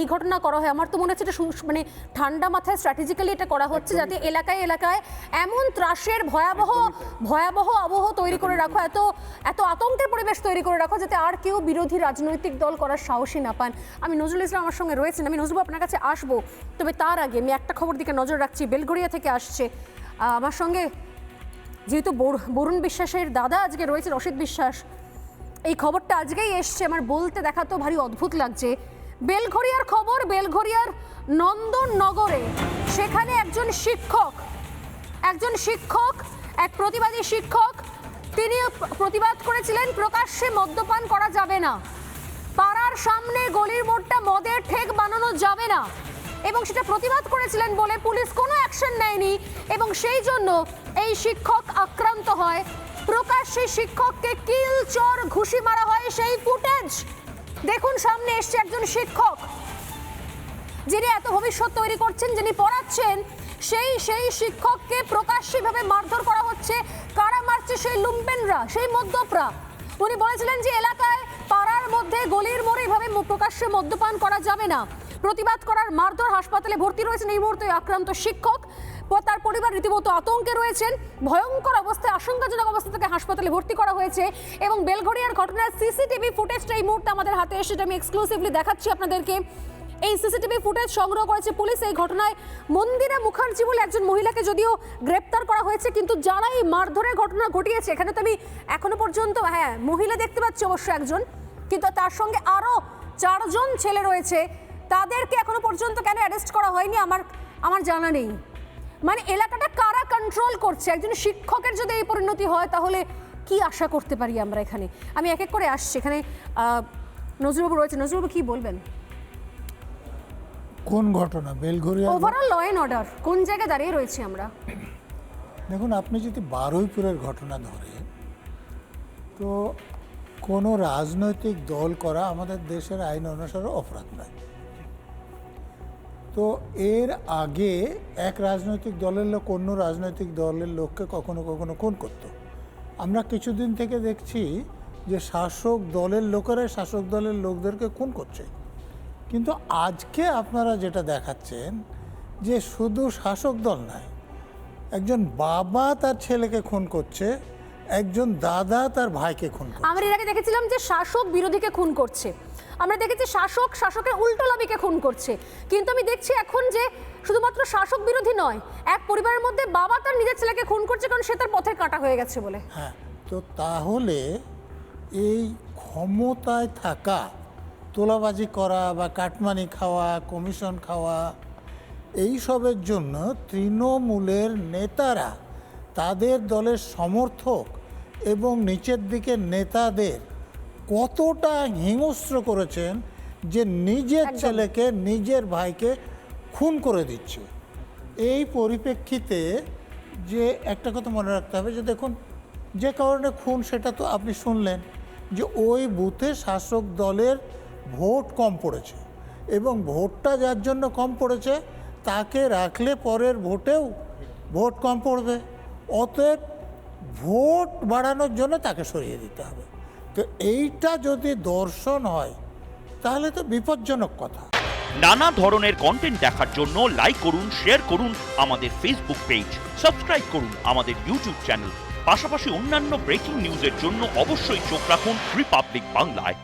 এই ঘটনা করা হয়। আমার তো মনে হচ্ছে এটা মানে ঠান্ডা মাথায় স্ট্র্যাটেজিক্যালি এটা করা হচ্ছে যাতে এলাকায় এলাকায় এমন ত্রাসের ভয়াবহ ভয়াবহ আবহ তৈরি করে রাখো এত এত আতঙ্কের পরিবেশ তৈরি করে রাখো যাতে আর কেউ বিরোধী রাজনৈতিক দল করার সাহসী না পান। আমি নজরুল ইসলাম আমার সঙ্গে রয়েছেন। আমি নজরুল আপনার কাছে আসব। তবে তার আগে আমি একটা খবর দিকে নজর রাখছি। বেলঘরিয়া থেকে আসছে। আমার সঙ্গে যেহেতু বরু- বরুণ বিশ্বাসের দাদা আজকে রয়েছে রশিদ বিশ্বাস এই খবরটা আজকেই এসছে। আমার বলতে দেখা তো ভারী অদ্ভুত লাগছে। বেলঘরিয়ার খবর বেলঘরিয়ার নন্দন নগরে সেখানে একজন শিক্ষক একজন শিক্ষক, এক প্রতিবাদী শিক্ষক, তিনি প্রতিবাদ করেছিলেন, প্রকাশ্যে মদ্যপান করা যাবে না। পাড়ার সামনে গলির মোড়টা মদের ঠেক বানানো যাবে না। এবং সেটা প্রতিবাদ করেছিলেন বলে পুলিশ কোনো অ্যাকশন নেয়নি এবং সেই জন্য এই শিক্ষক আক্রান্ত হয়। প্রকাশ্যে শিক্ষককে কিল চর ঘুষি মারা হয় সেই ফুটেজ। দেখুন, সামনে এসছে একজন শিক্ষক যিনি এত ভবিষ্যৎ তৈরি করছেন, যিনি পড়াচ্ছেন, সেই সেই শিক্ষককে প্রকাশ্যভাবে মারধর করা হচ্ছে। কারা মারছে? সেই লুম্পেনরা, সেই মদ্যপরা। উনি বলেছিলেন যে, এলাকায় পাড়ার মধ্যে গলির মোড়ে এভাবে প্রকাশ্যে মদ্যপান করা যাবে না। প্রতিবাদ করার মারধর হাসপাতালে ভর্তি রয়েছেন এই মুহূর্তে আক্রান্ত শিক্ষক। তার পরিবার রীতিমতো আতঙ্কে রয়েছেন। ভয়ঙ্কর অবস্থায়, আশঙ্কাজনক অবস্থা থেকে হাসপাতালে ভর্তি করা হয়েছে এবং বেলঘরিয়ার ঘটনার সিসিটিভি ফুটেজটা এই মুহূর্তে আমাদের হাতে এসে আমি এক্সক্লুসিভলি দেখাচ্ছি আপনাদেরকে। এই সিসিটিভি ফুটেজ সংগ্রহ করেছে পুলিশ এই ঘটনায়। মন্দিরা মুখার্জি বলে একজন মহিলাকে যদিও গ্রেপ্তার করা হয়েছে, কিন্তু যারা এই মারধরের ঘটনা ঘটিয়েছে, এখানে তো আমি এখনও পর্যন্ত হ্যাঁ মহিলা দেখতে পাচ্ছি অবশ্য একজন, কিন্তু তার সঙ্গে আরও চারজন ছেলে রয়েছে। তাদেরকে এখনও পর্যন্ত কেন অ্যারেস্ট করা হয়নি আমার আমার জানা নেই। মানে এলাকাটা কারা কন্ট্রোল করছে? একজন শিক্ষকের যদি এই পরিণতি হয় তাহলে কি আশা করতে পারি আমরা এখানে? আমি এক এক করে আসছি। এখানে নজরুলবাবু রয়েছে। নজরুলবাবু কি বলবেন? কোন ঘটনা? Belgharia overall law and order কোন জায়গায় দাঁড়িয়ে রয়েছি আমরা? দেখুন আপনি যদি বারুইপুরের ঘটনা ধরেন তো কোনো রাজনৈতিক দল করা আমাদের দেশের আইন অনুসারে অপরাধ নয়। তো এর আগে এক রাজনৈতিক দলের লোক অন্য রাজনৈতিক দলের লোককে কখনো কখনো খুন করতো। আমরা কিছুদিন থেকে দেখছি যে শাসক দলের লোকেরা শাসক দলের লোকদেরকে খুন করছে। কিন্তু আজকে আপনারা যেটা দেখাচ্ছেন যে শুধু শাসক দল নয়, একজন বাবা তার ছেলেকে খুন করছে একজন দাদা তার ভাইকে খুন করছে। আমরা এর আগে দেখেছিলাম যে শাসক বিরোধীকে খুন করছে। আমরা দেখেছি শাসক শাসকের উল্টো লবিকে খুন করছে। কিন্তু আমি দেখছি এখন যে শুধুমাত্র শাসক বিরোধী নয় এক পরিবারের মধ্যে বাবা তার নিজের ছেলেকে খুন করছে কারণ সে তার পথের কাটা হয়ে গেছে বলে। হ্যাঁ তো তাহলে এই ক্ষমতায় থাকা তোলাবাজি করা বা কাটমানি খাওয়া কমিশন খাওয়া এই সবের জন্য তৃণমূলের নেতারা তাদের দলের সমর্থক এবং নিচের দিকে নেতাদের কতটা হিংস্র করেছেন যে নিজের ছেলেকে নিজের ভাইকে খুন করে দিচ্ছে। এই পরিপ্রেক্ষিতে যে একটা কথা মনে রাখতে হবে যে দেখুন যে কারণে খুন সেটা তো আপনি শুনলেন যে ওই বুথে শাসক দলের ভোট কম পড়েছে এবং ভোটটা যার জন্য কম পড়েছে তাকে রাখলে পরের ভোটেও ভোট কম পড়বে। অতএব ভোট বাড়ানোর জন্য তাকে সরিয়ে দিতে হবে। তো এইটা যদি দর্শন হয়, তাহলে তো বিপজ্জনক কথা। নানা ধরনের কন্টেন্ট দেখার জন্য লাইক করুন শেয়ার করুন আমাদের ফেসবুক পেজ সাবস্ক্রাইব করুন আমাদের ইউটিউব চ্যানেল পাশাপাশি অন্যান্য ব্রেকিং নিউজের জন্য অবশ্যই চোখ রাখুন রিপাবলিক বাংলায়